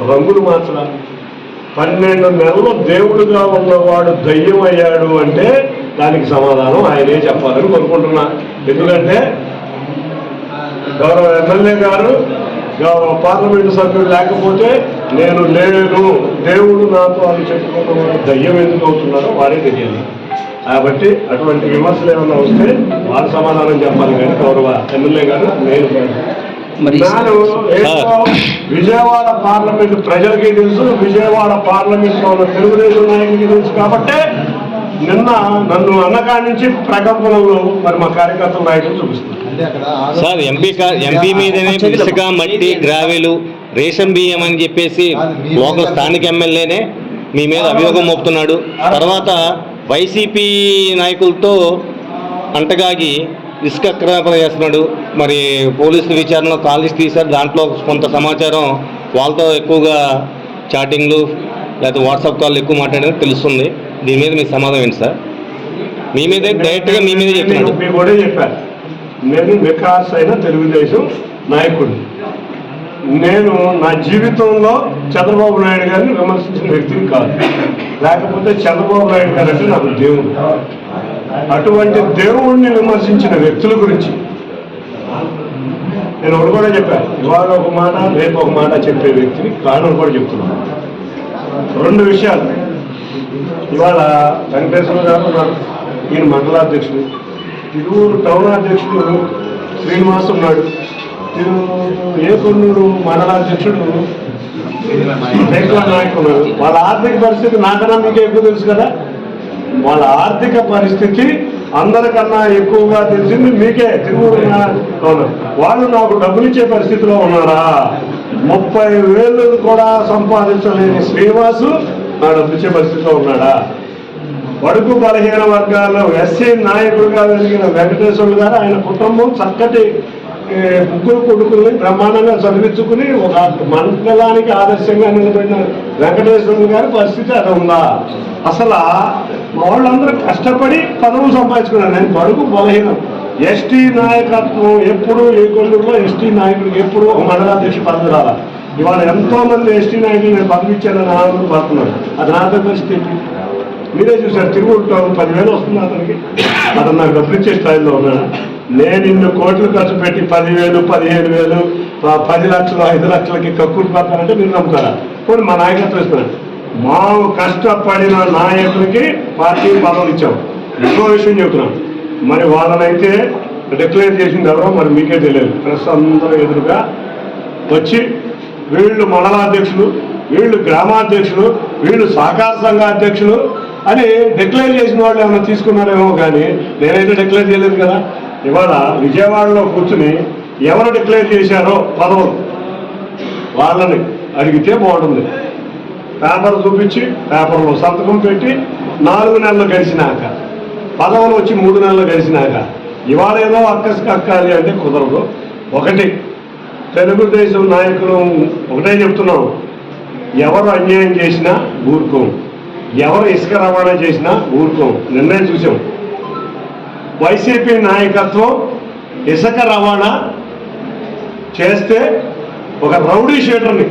రంగులు మార్చడం పన్నెండు నెలలు దేవుడుగా ఉన్నవాడు దయ్యం అయ్యాడు అంటే దానికి సమాధానం ఆయనే చెప్పాలని కోరుకుంటున్నా. ఎందుకంటే గౌరవ ఎమ్మెల్యే గారు గౌరవ పార్లమెంటు సభ్యుడు లేకపోతే నేను లేను. దేవుడు నాతో అని చెప్పుకున్నవాడు దయ్యం ఎందుకు అవుతున్నారో వారే తెలియాలి. కాబట్టి అటువంటి విమర్శలు ఏమైనా వస్తే వారు సమాధానం చెప్పాలి. కానీ గౌరవ ఎమ్మెల్యే గారు నేను మరి విజయవాడ పార్లమెంట్ ప్రజలకి తెలుసు విజయవాడ పార్లమెంట్లో ఉన్న తెలుగుదేశం నాయకులకి తెలుసు కాబట్టి నిన్న నన్ను అన్నకాడి నుంచి ప్రకంపనలు మరి మా కార్యకర్తల నాయకులు చూపిస్తున్నారు. సార్ ఎంపీ కా- ఎంపీ మీదనే ఇసుక మట్టి గ్రావెలు రేషన్ బియ్యం అని చెప్పేసి లోకల్ స్థానిక ఎమ్మెల్యేనే మీ మీద అభియోగం మోపుతున్నాడు. తర్వాత వైసీపీ నాయకులతో అంటగాగి ఇసుక అక్రమ చేస్తున్నాడు? మరి పోలీసుల విచారణలో కాలేజ్ తీశారు. దాంట్లో కొంత సమాచారం వాళ్ళతో ఎక్కువగా చాటింగ్లు లేకపోతే వాట్సాప్ కాల్ ఎక్కువ మాట్లాడేది తెలుస్తుంది. దీని మీద మీ సమాధానం ఏంటి సార్? మీ మీదే డైరెక్ట్గా మీ మీదే మీకు కూడా చెప్పాను. నేను వికాస్ అయిన తెలుగుదేశం నాయకుడిని నేను నా జీవితంలో చంద్రబాబు నాయుడు గారిని విమర్శించిన వ్యక్తిని కాదు. లేకపోతే చంద్రబాబు నాయుడు గారు అంటే నాకు దేవుడు. అటువంటి దేవుణ్ణి విమర్శించిన వ్యక్తుల గురించి. నేను ఒకటి కూడా చెప్పాను ఇవాళ ఒక మాట రేపు ఒక మాట చెప్పే వ్యక్తిని కారణం కూడా చెప్తున్నాను. రెండు విషయాలు. ఇవాళ వెంకటేశ్వర గారు ఉన్నారు ఈయన మండలాధ్యక్షుడు తిరువురు టౌన్ అధ్యక్షుడు శ్రీనివాస్ ఉన్నాడు. తిరు ఏ కొన్నూరు మండలాధ్యక్షుడు వెంకట నాయక్ ఉన్నారు. వాళ్ళ ఆర్థిక పరిస్థితి నాకన్నా మీకే ఎక్కువ తెలుసు కదా? వాళ్ళ ఆర్థిక పరిస్థితి అందరికన్నా ఎక్కువగా తెలిసింది మీకే. తిరువురు అవును. వాళ్ళు నాకు డబ్బులు ఇచ్చే పరిస్థితిలో ఉన్నారా? ముప్పై వేలు కూడా సంపాదించలేని శ్రీనివాసు నా డబ్బు ఇచ్చే పరిస్థితిలో ఉన్నాడా? బడుగు బలహీన వర్గాల్లో ఎస్సీ నాయకుడిగా వెలిగిన వెంకటేశ్వరులు గారు ఆయన కుటుంబం చక్కటి ముగ్గురు కొడుకుల్ని బ్రహ్మాండంగా చదివించుకుని ఒక మండలానికి ఆదర్శంగా నిలబడిన వెంకటేశ్వరులు గారి పరిస్థితి అది ఉందా? అసలు వాళ్ళందరూ కష్టపడి పదవులు సంపాదించుకున్నారు. నేను బడుగు బలహీనం. ఎస్టీ నాయకత్వం ఎప్పుడు ఏ కొల్లూరులో ఎస్టీ నాయకుడికి ఎప్పుడు ఒక మండలాధ్యక్ష పదవి రాలా. ఇవాళ ఎంతో మంది ఎస్టీ నాయకులు నేను పంపించానని ఆనందం పడుతున్నాను అది నా పరిస్థితి మీరే చూసారు తిరుగుంటాం పదివేలు వస్తుంది అతనికి. అతను నాకు డబ్బులు ఇచ్చే స్థాయిలో ఉన్నాడు. నేను ఇన్ని కోట్లు ఖర్చు పెట్టి పదివేలు పదిహేను వేలు పది లక్షలు ఐదు లక్షలకి కక్కులు పడతానంటే మీరు నమ్ముతారా? పోనీ మా నాయకత్వం ఇస్తున్నాడు. మా కష్టపడిన నాయకులకి పార్టీ పదవులు ఇచ్చాం. ఇంకో విషయం చెబుతున్నాం. మరి వాళ్ళనైతే డిక్లేర్ చేసింది ఎవరో మరి మీకే తెలియదు. ప్రెస్ అందరూ ఎదురుగా వచ్చి వీళ్ళు మండలాధ్యక్షులు వీళ్ళు గ్రామాధ్యక్షులు వీళ్ళు సహకార సంఘ అధ్యక్షులు అని డిక్లేర్ చేసిన వాళ్ళు ఏమైనా తీసుకున్నారేమో కానీ నేనైతే డిక్లేర్ చేయలేదు కదా. ఇవాళ విజయవాడలో కూర్చుని ఎవరు డిక్లేర్ చేశారో పదవులు వాళ్ళని అడిగితే బాగుంటుంది. పేపర్ చూపించి పేపర్లో సంతకం పెట్టి నాలుగు నెలలు గడిచినాక పదవులు వచ్చి మూడు నెలలు గడిచినాక ఇవాళ ఏదో అక్కసి కక్కాలి అంటే కుదరదు. ఒకటి తెలుగుదేశం నాయకులు ఒకటే చెప్తున్నాం ఎవరు అన్యాయం చేసినా ఊరుకోము. ఎవరు ఇసుక రవాణా చేసినా ఊరుకోం. నిన్నే చూసాం. వైసీపీ నాయకత్వం ఇసుక రవాణా చేస్తే ఒక రౌడీ షీటర్ని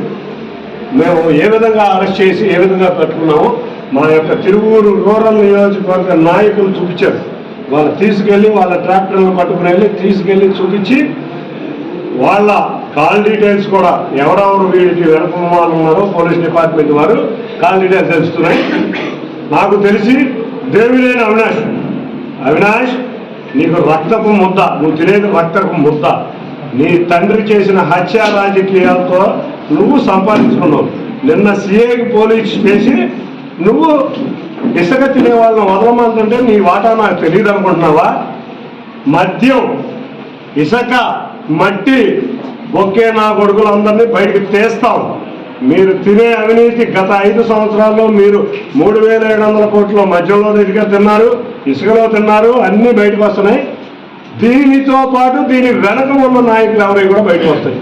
మేము ఏ విధంగా అరెస్ట్ చేసి ఏ విధంగా పట్టుకున్నామో మా యొక్క తిరువూరు రూరల్ నియోజకవర్గ నాయకులు చూపించారు. వాళ్ళు తీసుకెళ్ళి వాళ్ళ ట్రాక్టర్లను పట్టుకుని వెళ్ళి తీసుకెళ్ళి చూపించి వాళ్ళ కాల్ డీటెయిల్స్ కూడా ఎవరెవరు వీడికి వెనకమాలు ఉన్నారో పోలీస్ డిపార్ట్మెంట్ వారు కాండిడేట్ తెలుస్తున్నాయి. నాకు తెలిసి దేవుడైన అవినాష్. అవినాష్ నీకు రక్తపు ముద్ద నువ్వు తినేది రక్తపు ముద్ద. నీ తండ్రి చేసిన హత్య రాజకీయాలతో నువ్వు సంపాదించుకున్నావు. నిన్న సిఐకి పోలీస్ చేసి నువ్వు ఇసుక తినే వాళ్ళని వదలమంటుంటే నీ వాటా నాకు తెలియదు అనుకుంటున్నావా? మద్యం ఇసుక మట్టి ఒకే నా కొడుకులందరినీ బయటికి తీస్తాం మీరు తినే అవినీతి గత ఐదు సంవత్సరాల్లో మీరు మూడు వేల ఏడు వందల కోట్ల మధ్యలో దగ్గర తిన్నారు ఇసుకలో తిన్నారు అన్నీ బయటకు వస్తున్నాయి. దీనితో పాటు దీని వెనక ఉన్న నాయకులు ఎవరైనా కూడా బయటకు వస్తాయి.